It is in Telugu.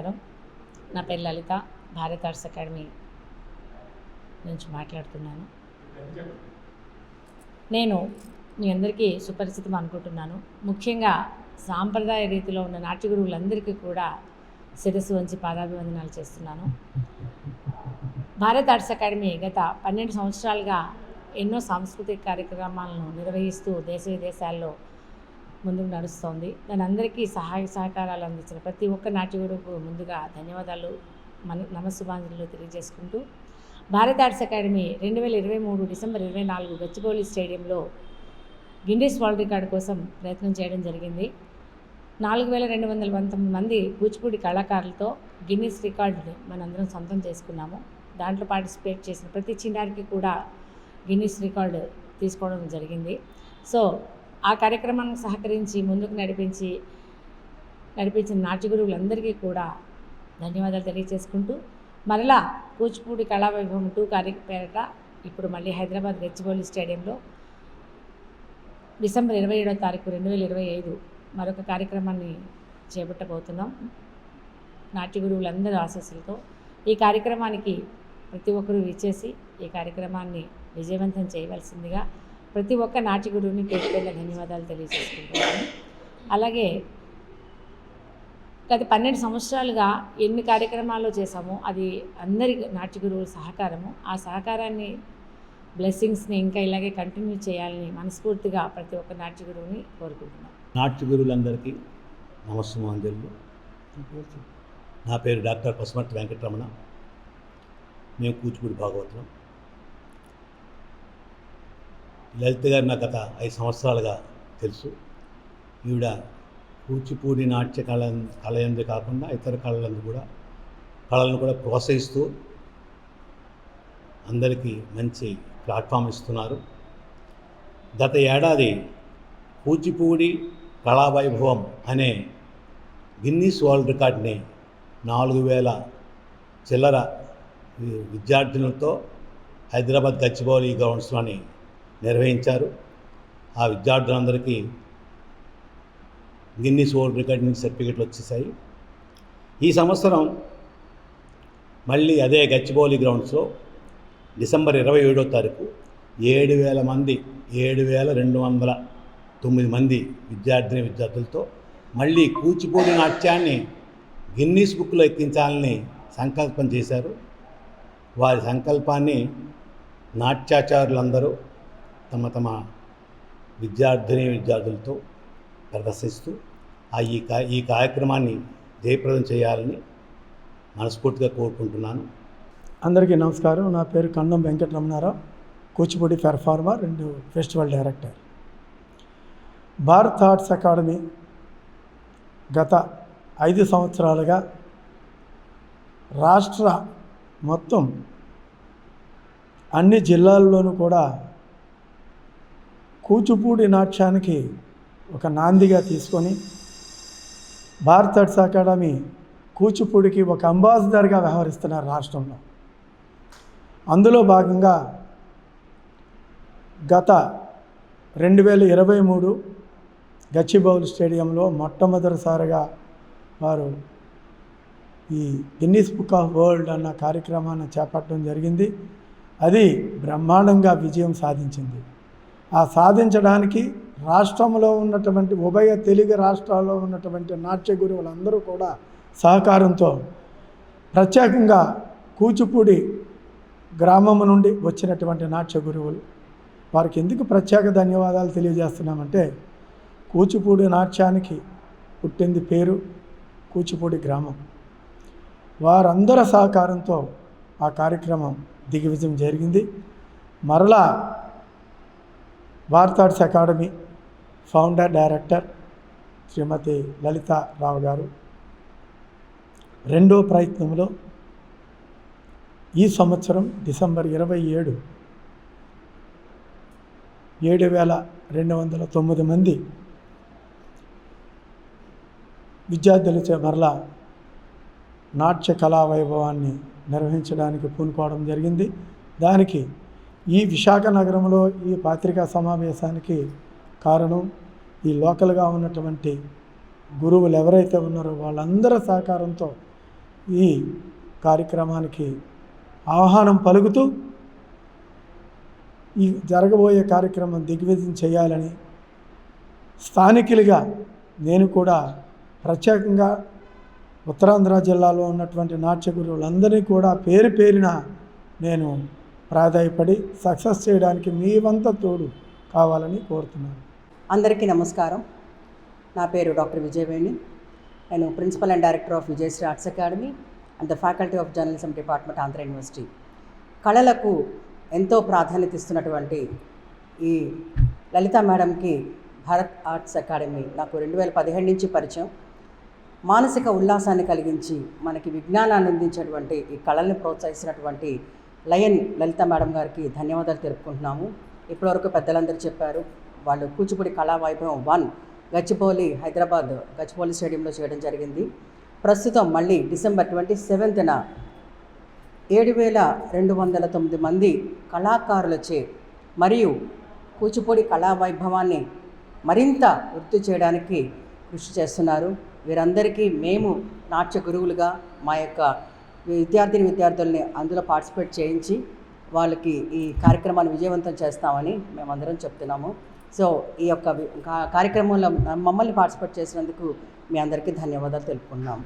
నమస్కారం. నా పేరు లలిత భారత్ ఆర్ట్స్ అకాడమీ నుంచి మాట్లాడుతున్నాను. నేను మీ అందరికీ సుపరిచితం అనుకుంటున్నాను. ముఖ్యంగా సాంప్రదాయ రీతిలో ఉన్న నాట్య గురువులందరికీ కూడా శిరస్సు వంచి పాదాభివందనాలు చేస్తున్నాను. భారత్ ఆర్ట్స్ అకాడమీ గత పన్నెండు సంవత్సరాలుగా ఎన్నో సాంస్కృతిక కార్యక్రమాలను నిర్వహిస్తూ దేశ విదేశాల్లో ముందుకు నడుస్తోంది. దాని అందరికీ సహాయ సహకారాలు అందించిన ప్రతి ఒక్క నాట్యగురుకు ముందుగా ధన్యవాదాలు. మన నమస్సుమాంజలు తెలియజేసుకుంటూ భారత ఆర్ట్స్ అకాడమీ రెండు వేల ఇరవై మూడు డిసెంబర్ ఇరవై నాలుగు గచ్చిబౌలి స్టేడియంలో గిన్నీస్ వరల్డ్ రికార్డు కోసం ప్రయత్నం చేయడం జరిగింది. నాలుగు వేల రెండు వందల పంతొమ్మిది మంది కూచిపూడి కళాకారులతో గిన్నీస్ రికార్డుని మనందరం సొంతం చేసుకున్నాము. దాంట్లో పార్టిసిపేట్ చేసిన ప్రతి చిన్నారికి కూడా గిన్నీస్ రికార్డు తీసుకోవడం జరిగింది. సో ఆ కార్యక్రమానికి సహకరించి ముందుకు నడిపించి నడిపించిన నాట్య గురువులందరికీ కూడా ధన్యవాదాలు తెలియజేసుకుంటూ మరలా కూచిపూడి కళావైభవం టూ కార్య ఇప్పుడు మళ్ళీ హైదరాబాద్ గచ్చిబౌలి స్టేడియంలో డిసెంబర్ ఇరవై ఏడవ తారీఖు రెండు వేల ఇరవై ఐదు మరొక కార్యక్రమాన్ని చేపట్టబోతున్నాం. నాట్య గురువులందరి ఆశస్సులతో ఈ కార్యక్రమానికి ప్రతి ఒక్కరూ విచ్చేసి ఈ కార్యక్రమాన్ని విజయవంతం చేయవలసిందిగా ప్రతి ఒక్క నాట్య గురువుని పేరు ధన్యవాదాలు తెలియజేసుకుంటున్నాను. అలాగే గత పన్నెండు సంవత్సరాలుగా ఎన్ని కార్యక్రమాలు చేశామో అది అందరి నాట్య గురువుల సహకారము. ఆ సహకారాన్ని బ్లెస్సింగ్స్ని ఇంకా ఇలాగే కంటిన్యూ చేయాలని మనస్ఫూర్తిగా ప్రతి ఒక్క నాట్య గురువుని కోరుకుంటున్నాను. నాట్య గురువులందరికీ నా పేరు డాక్టర్ పసుమర్తి వెంకటరమణ. మేము కూచిపూడి భాగవతం లలిత గారు నా గత ఐదు సంవత్సరాలుగా తెలుసు. ఈవిడ కూచిపూడి నాట్య కళ కళయందు కాకుండా ఇతర కళలందు కూడా కళలను కూడా ప్రోత్సహిస్తూ అందరికీ మంచి ప్లాట్ఫామ్ ఇస్తున్నారు. గత ఏడాది కూచిపూడి కళావైభవం అనే గిన్నీస్ వరల్డ్ రికార్డ్ని నాలుగు వేల చిల్లర విద్యార్థులతో హైదరాబాద్ గచ్చిబౌలి గ్రౌండ్స్లోని నిర్వహించారు. ఆ విద్యార్థులందరికీ గిన్నీస్ వరల్డ్ రికార్డ్ నుంచి సర్టిఫికెట్లు వచ్చేసాయి ఈ సంవత్సరం మళ్ళీ అదే గచ్చిబౌలి గ్రౌండ్స్లో డిసెంబర్ ఇరవై ఏడో తారీఖు ఏడు వేల మంది ఏడు వేల రెండు వందల తొమ్మిది మంది విద్యార్థిని విద్యార్థులతో మళ్ళీ కూచిపూడి నాట్యాన్ని గిన్నీస్ బుక్లో ఎక్కించాలని సంకల్పం చేశారు. వారి సంకల్పాన్ని నాట్యాచారులందరూ తమ తమ విద్యార్థిని విద్యార్థులతో ప్రదర్శిస్తూ ఆ ఈ కా ఈ కార్యక్రమాన్ని జయప్రదం చేయాలని మనస్ఫూర్తిగా కోరుకుంటున్నాను. అందరికీ నమస్కారం. నా పేరు Kannam Venkataramanarao Kuchipudi performer and festival director. Bharat arts academy గత ఐదు సంవత్సరాలుగా రాష్ట్ర మొత్తం అన్ని జిల్లాల్లోనూ కూడా కూచిపూడి నాట్యానికి ఒక నాందిగా తీసుకొని భారత్ ఆర్ట్స్ అకాడమీ కూచిపూడికి ఒక అంబాసిడర్గా వ్యవహరిస్తున్నారు రాష్ట్రంలో. అందులో భాగంగా గత రెండు వేల ఇరవై మూడు గచ్చిబౌల్ స్టేడియంలో మొట్టమొదటిసారిగా వారు ఈ గిన్నీస్ బుక్ ఆఫ్ వరల్డ్ అన్న కార్యక్రమాన్ని చేపట్టడం జరిగింది. అది బ్రహ్మాండంగా విజయం సాధించింది. ఆ సాధించడానికి రాష్ట్రంలో ఉన్నటువంటి ఉభయ తెలుగు రాష్ట్రాల్లో ఉన్నటువంటి నాట్య గురువులందరూ కూడా సహకారంతో ప్రత్యేకంగా కూచిపూడి గ్రామం నుండి వచ్చినటువంటి నాట్య గురువులు. వారికి ఎందుకు ప్రత్యేక ధన్యవాదాలు తెలియజేస్తున్నామంటే కూచిపూడి నాట్యానికి పుట్టింది పేరు కూచిపూడి గ్రామం. వారందరి సహకారంతో ఆ కార్యక్రమం దిగ్విజయం జరిగింది. మరలా Bharat arts academy founder director Shrimati Lalitha Rao garu. రెండో ప్రయత్నంలో ఈ సంవత్సరం డిసెంబర్ ఇరవై ఏడు ఏడు వేల రెండు వందల తొమ్మిది మంది విద్యార్థులచే మరలా నాట్య కళా వైభవాన్ని నిర్వహించడానికి పూనుకోవడం జరిగింది. దానికి ఈ విశాఖ నగరంలో ఈ పాత్రికా సమావేశానికి కారణం ఈ లోకల్గా ఉన్నటువంటి గురువులు ఎవరైతే ఉన్నారో వాళ్ళందరి సహకారంతో ఈ కార్యక్రమానికి ఆహ్వానం పలుకుతూ ఈ జరగబోయే కార్యక్రమం దిగ్విజయం చేయాలని స్థానికులుగా నేను కూడా ప్రత్యేకంగా ఉత్తరాంధ్ర జిల్లాలో ఉన్నటువంటి నాట్య గురువులందరినీ కూడా పేరు పేరిన నేను ప్రాధాయపడి సక్సెస్ చేయడానికి మీ వంత తోడు కావాలని కోరుతున్నాను. అందరికీ నమస్కారం. నా పేరు డాక్టర్ విజయవేణి. నేను principal and director of Vijayashri arts academy and the faculty of journalism department Andhra university. కళలకు ఎంతో ప్రాధాన్యత ఇస్తున్నటువంటి ఈ లలిత మేడంకి భారత్ ఆర్ట్స్ అకాడమీ నాకు రెండు వేల పదిహేడు నుంచి పరిచయం. మానసిక ఉల్లాసాన్ని కలిగించి మనకి విజ్ఞానాన్ని అందించేటువంటి ఈ కళల్ని ప్రోత్సహిస్తున్నటువంటి లయన్ లలిత మేడం గారికి ధన్యవాదాలు తెలుపుకుంటున్నాము. ఇప్పటివరకు పెద్దలందరూ చెప్పారు వాళ్ళు కూచిపూడి కళా వైభవం వన్ గచ్చిబౌలి హైదరాబాద్ గచ్చిబౌలి స్టేడియంలో చేయడం జరిగింది. ప్రస్తుతం మళ్ళీ డిసెంబర్ ట్వంటీ సెవెంత్న ఏడు వేల రెండు వందల తొమ్మిది మంది కళాకారులచే మరియు కూచిపూడి కళా వైభవాన్ని మరింత వృద్ధి చేయడానికి కృషి చేస్తున్నారు. వీరందరికీ మేము నాట్య గురువులుగా మా యొక్క విద్యార్థిని విద్యార్థుల్ని అందులో పార్టిసిపేట్ చేయించి వాళ్ళకి ఈ కార్యక్రమాన్ని విజయవంతం చేస్తామని మేమందరం చెప్తున్నాము. సో ఈ యొక్క కార్యక్రమంలో మమ్మల్ని పార్టిసిపేట్ చేసినందుకు మీ అందరికీ ధన్యవాదాలు తెలుపుకున్నాము